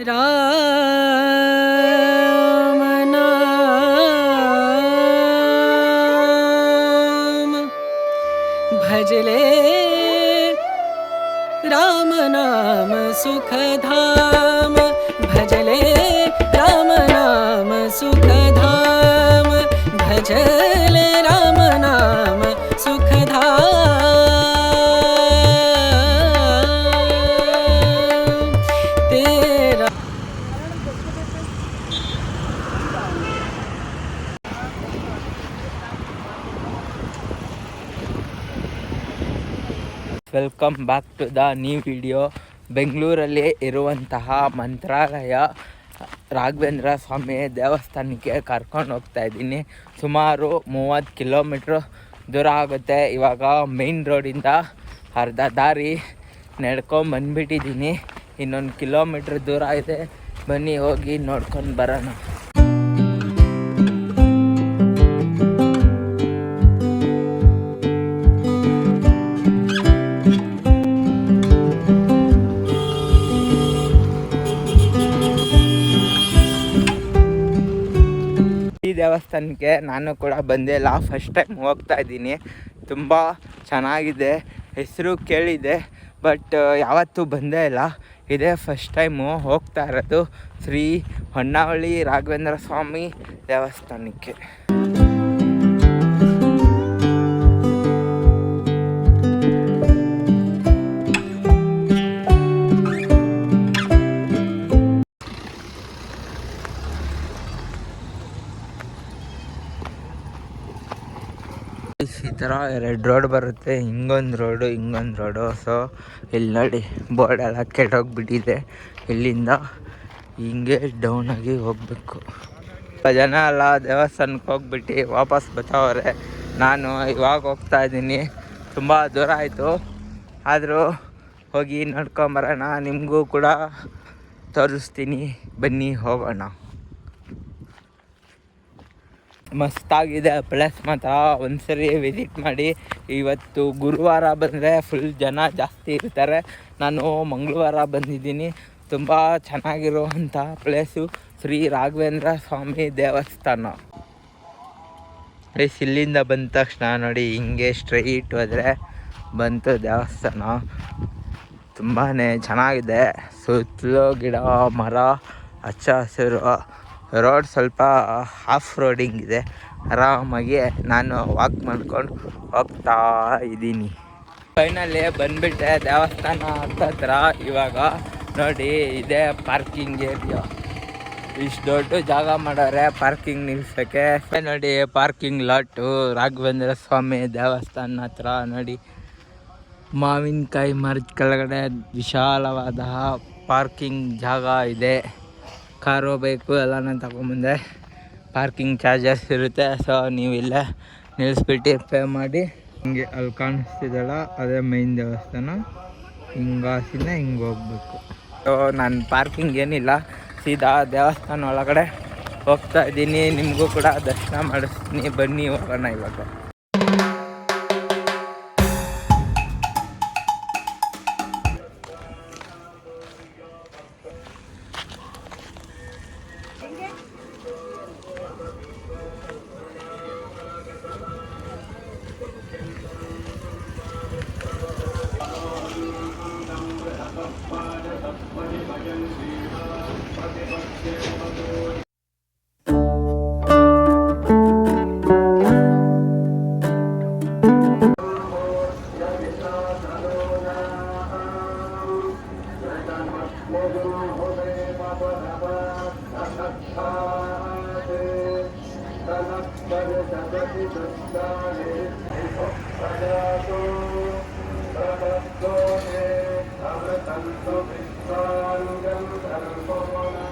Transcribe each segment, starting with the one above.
रामनाम। भजले रामनाम सुखधाम। भजले रामनाम सुखधाम सुखधम। भज welcome back to the new video ಬೆಂಗಳೂರಲ್ಲಿ ಇರುವಂತಹ ಮಂತ್ರಾಲಯ ರಾಘವೇಂದ್ರ ಸ್ವಾಮಿ ದೇವಸ್ಥಾನಕ್ಕೆ ಕರ್ಕೊಂಡು ಹೋಗ್ತಾ ಇದ್ದೀನಿ. ಸುಮಾರು ಮೂವತ್ತು ಕಿಲೋಮೀಟ್ರ್ ದೂರ ಆಗುತ್ತೆ. ಇವಾಗ ಮೇಯ್ನ್ ರೋಡಿಂದ ಅರ್ಧ ದಾರಿ ನಡ್ಕೊಂಡು ಬಂದ್ಬಿಟ್ಟಿದ್ದೀನಿ. ಇನ್ನೊಂದು ಕಿಲೋಮೀಟ್ರ್ ದೂರ ಇದೆ. ಬನ್ನಿ ಹೋಗಿ ನೋಡ್ಕೊಂಡು ಬರೋಣ. ದೇವಸ್ಥಾನಕ್ಕೆ ನಾನು ಕೂಡ ಬಂದೆ. ಲಾ ಫಸ್ಟ್ ಟೈಮ್ ಹೋಗ್ತಾ ಇದ್ದೀನಿ. ತುಂಬ ಚೆನ್ನಾಗಿದೆ. ಹೆಸರು ಕೇಳಿದೆ ಬಟ್ ಯಾವತ್ತೂ ಬಂದೇ ಇಲ್ಲ. ಇದೇ ಫಸ್ಟ್ ಟೈಮು ಹೋಗ್ತಾ ಇರೋದು ಶ್ರೀ ಹೊನ್ನಾವಳಿ ರಾಘವೇಂದ್ರ ಸ್ವಾಮಿ ದೇವಸ್ಥಾನಕ್ಕೆ. ಈ ಥರ ಎರಡು ರೋಡ್ ಬರುತ್ತೆ. ಹಿಂಗೊಂದು ರೋಡು ಹಿಂಗೊಂದು ರೋಡು ಸೊ ಇಲ್ಲಿ ನೋಡಿ ಬೋರ್ಡ್ ಎಲ್ಲ ಕೆಟ್ಟೋಗ್ಬಿಟ್ಟಿದೆ. ಇಲ್ಲಿಂದ ಹಿಂಗೆ ಡೌನ್ ಆಗಿ ಹೋಗಬೇಕು. ಜನ ಎಲ್ಲ ದೇವಸ್ಥಾನಕ್ಕೆ ಹೋಗ್ಬಿಟ್ಟು ವಾಪಸ್ ಬರ್ತಾವ್ರೆ ನಾನು ಇವಾಗ ಹೋಗ್ತಾ ಇದ್ದೀನಿ. ತುಂಬ ದೂರ ಆಯಿತು. ಆದರೂ ಹೋಗಿ ನೋಡ್ಕೊಂಬರೋಣ. ನಿಮಗೂ ಕೂಡ ತೋರಿಸ್ತೀನಿ. ಬನ್ನಿ, ಹೋಗೋಣ. ಮಸ್ತಾಗಿದೆ ಪ್ಲೇಸ್ ಮಾತ್ರ ಒಂದ್ಸರಿ ವಿಸಿಟ್ ಮಾಡಿ. ಇವತ್ತು ಗುರುವಾರ ಬಂದರೆ ಫುಲ್ ಜನ ಜಾಸ್ತಿ ಇರ್ತಾರೆ. ನಾನು ಮಂಗಳವಾರ ಬಂದಿದ್ದೀನಿ. ತುಂಬ ಚೆನ್ನಾಗಿರುವಂಥ ಪ್ಲೇಸು ಶ್ರೀ ರಾಘವೇಂದ್ರ ಸ್ವಾಮಿ ದೇವಸ್ಥಾನ. ಪ್ಲೇಸ್ ಇಲ್ಲಿಂದ ಬಂದ ತಕ್ಷಣ ನೋಡಿ, ಹಿಂಗೆ ಸ್ಟ್ರೈಟ್ ಹೋದರೆ ಬಂತು ದೇವಸ್ಥಾನ. ತುಂಬಾ ಚೆನ್ನಾಗಿದೆ. ಸುತ್ತಲೂ ಗಿಡ, ಮರ, ಹಚ್ಚ ಹಸಿರು. ರೋಡ್ ಸ್ವಲ್ಪ ಹಾಫ್ ರೋಡಿಂಗ್ ಇದೆ. ಆರಾಮಾಗಿ ನಾನು ವಾಕ್ ಮಾಡ್ಕೊಂಡು ಹೋಗ್ತಾ ಇದ್ದೀನಿ. ಫೈನಲ್ಲಿ ಬಂದುಬಿಟ್ಟೆ ದೇವಸ್ಥಾನ ಹತ್ತತ್ರ ಇವಾಗ ನೋಡಿ ಇದೆ ಪಾರ್ಕಿಂಗ್ ಏರಿಯಾ ಇಷ್ಟು ದೊಡ್ಡ ಜಾಗ ಮಾಡೋರೆ ಪಾರ್ಕಿಂಗ್ ನಿಲ್ಸೋಕ್ಕೆ. ನೋಡಿ ಪಾರ್ಕಿಂಗ್ ಲಾಟು ರಾಘವೇಂದ್ರ ಸ್ವಾಮಿ ದೇವಸ್ಥಾನ ಹತ್ರ. ನೋಡಿ ಮಾವಿನಕಾಯಿ ಮರದ ಕೆಳಗಡೆ ವಿಶಾಲವಾದ ಪಾರ್ಕಿಂಗ್ ಜಾಗ ಇದೆ. ಕಾರು ಬೈಕು ಎಲ್ಲ ನಾನು ತಗೊಂಬಂದೆ. ಪಾರ್ಕಿಂಗ್ ಚಾರ್ಜಸ್ ಇರುತ್ತೆ ಸೊ ನೀವು ಇಲ್ಲೇ ನಿಲ್ಲಿಸ್ಬಿಟ್ಟು ಪೇ ಮಾಡಿ. ಹಿಂಗೆ ಅಲ್ಲಿ ಕಾಣಿಸ್ತಿದ್ದಲ್ಲ ಅದೇ ಮೈನ್ ದೇವಸ್ಥಾನ. ಹಿಂಗಾಸಿಂದ ಹಿಂಗೆ ಹೋಗ್ಬೇಕು. ಸೊ ನಾನು ಪಾರ್ಕಿಂಗ್ ಏನಿಲ್ಲ, ಸೀದಾ ದೇವಸ್ಥಾನ ಒಳಗಡೆ ಹೋಗ್ತಾ ಇದ್ದೀನಿ, ನಿಮಗೂ ಕೂಡ ದರ್ಶನ ಮಾಡಿಸ್ತೀನಿ, ಬನ್ನಿ ಹೋಗೋಣ ಇವಾಗ. Thank you.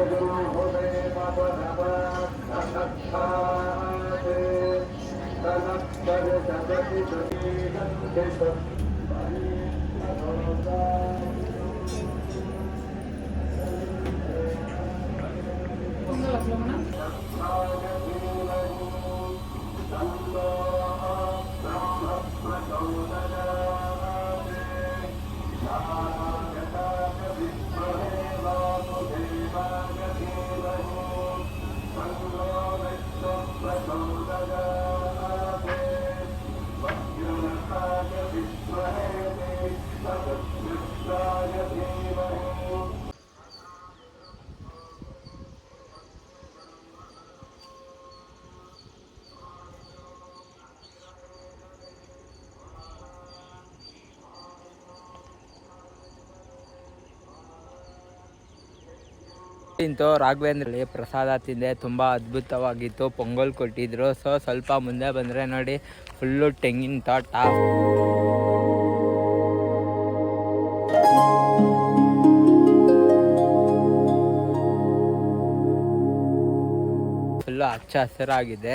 Gracias. ಇಂತು ರಾಘವೇಂದ್ರಲ್ಲಿ ಪ್ರಸಾದ ತಿಂದೆ, ತುಂಬ ಅದ್ಭುತವಾಗಿತ್ತು, ಪೊಂಗಲ್ ಕೊಟ್ಟಿದ್ರು. ಸೊ ಸ್ವಲ್ಪ ಮುಂದೆ ಬಂದರೆ ನೋಡಿ ಫುಲ್ಲು ತೆಂಗಿನ ತೋಟ. ಫುಲ್ಲು ಹಚ್ಚ ಹಸಿರಾಗಿದೆ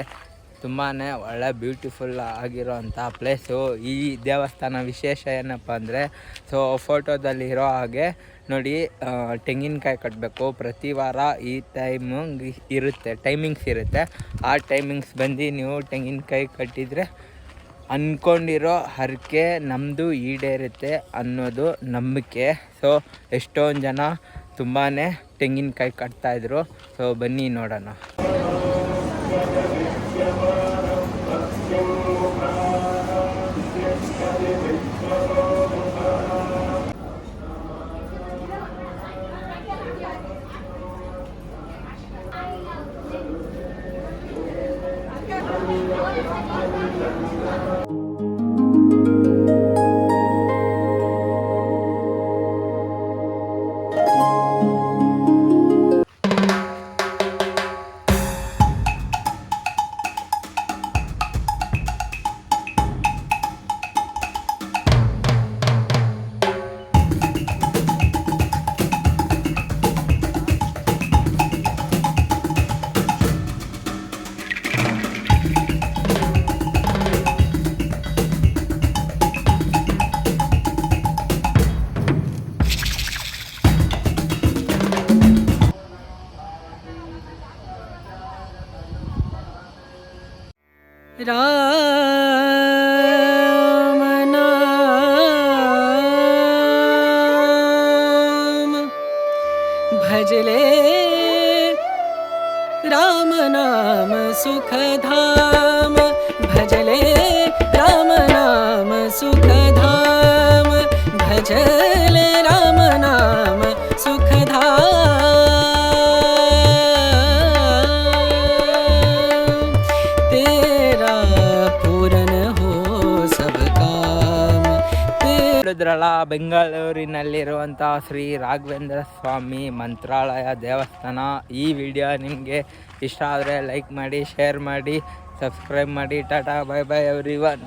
ತುಂಬಾ ಒಳ್ಳೆ ಬ್ಯೂಟಿಫುಲ್ ಆಗಿರೋಂಥ ಪ್ಲೇಸು ಈ ದೇವಸ್ಥಾನ ವಿಶೇಷ ಏನಪ್ಪ ಅಂದರೆ ಸೊ ಫೋಟೋದಲ್ಲಿ ಇರೋ ಹಾಗೆ ನೋಡಿ ತೆಂಗಿನಕಾಯಿ ಕಟ್ಟಬೇಕು ಪ್ರತಿ ವಾರ ಈ ಟೈಮಿಂಗ್ ಇರುತ್ತೆ ಟೈಮಿಂಗ್ಸ್ ಇರುತ್ತೆ. ಆ ಟೈಮಿಂಗ್ಸ್ ಬಂದು ನೀವು ತೆಂಗಿನಕಾಯಿ ಕಟ್ಟಿದರೆ ಅಂದ್ಕೊಂಡಿರೋ ಹರಕೆ ನಮ್ಮದು ಈಡೇರುತ್ತೆ ಅನ್ನೋದು ನಂಬಿಕೆ. ಸೊ ಎಷ್ಟೊಂದು ಜನ ತುಂಬಾ ತೆಂಗಿನಕಾಯಿ ಕಟ್ತಾಯಿದ್ರು ಸೊ ಬನ್ನಿ ನೋಡೋಣ. रा ಹೇಳಿದ್ರಲ್ಲ ಬೆಂಗಳೂರಿನಲ್ಲಿರುವಂಥ ಶ್ರೀ ರಾಘವೇಂದ್ರ ಸ್ವಾಮಿ ಮಂತ್ರಾಲಯ ದೇವಸ್ಥಾನ. ಈ ವಿಡಿಯೋ ನಿಮಗೆ ಇಷ್ಟ ಆದರೆ ಲೈಕ್ ಮಾಡಿ ಶೇರ್ ಮಾಡಿ ಸಬ್ಸ್ಕ್ರೈಬ್ ಮಾಡಿ. Ta ta bye bye everyone